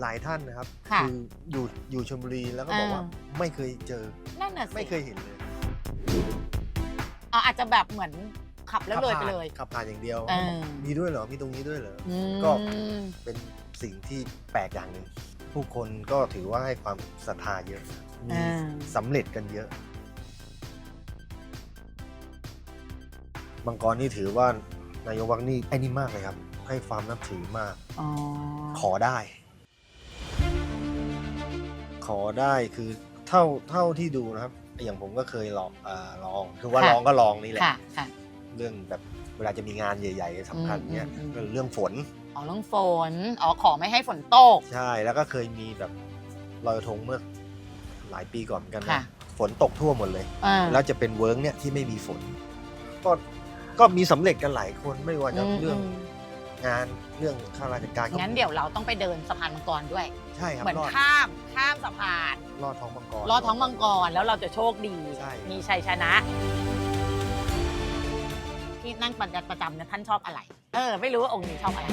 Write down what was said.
หลายท่านนะครับค่ะออยู่อยู่ชลบุรีแล้วก็บอกว่าอ่ ไม่เคยเจอ นั่นน่ะสิไม่เคยเห็นเลยอ๋ออาจจะแบบเหมือนขับแล้วเลยไปเลย ขับผ่านอย่างเดียว เออ มีด้วยเหรอ มีตรงนี้ด้วยเหรอ อืมก็ เป็นสิ่งที่แปลกอย่างหนึ่งผู้คนก็ถือว่าให้ความศรัทธาเยอะมีอ่าสำเร็จกันเยอะบางกรนี่ถือว่านายกวักนี่ไอ้นี่มากเลยครับ ให้ความนับถือมาก อ๋อขอได้ ขอได้คือเท่าเท่าที่ดูนะครับ อย่างผมก็เคยลองอาลองคือว่าลองก็ลองนี่แหละ ค่ะค่ะ เรื่องแบบเวลาจะมีงานใหญ่ๆสำคัญเนี้ยอืมอืมอืมเรื่องฝนอ๋อเรื่องฝนอ๋อขอไม่ให้ฝนตก ใช่แล้วก็เคยมีแบบลอยกระทงเมื่อหลายปีก่อนเหมือนกันค่ะนะฝนตกทั่วหมดเลย อ่า แล้วจะเป็นเวิร์กเนี่ยที่ไม่มีฝน ก็ก็มีสำเร็จกันหลายคนไม่ว่าจะอืมเรื่องอืม งานเรื่องข้าราชการก็งั้นเดี๋ยวเราต้องไปเดินสะพานมังกรด้วย ใช่ครับเหมือนรอดข้ามข้ามสะพานรอดท้องมังกร ลอดท้องมังกรแล้วเราจะโชคดี ใช่ มีชัยชนะ ที่นั่งประจำประจำเนี่ยท่านชอบอะไร เออ ไม่รู้ว่าองค์นี้ชอบอะไร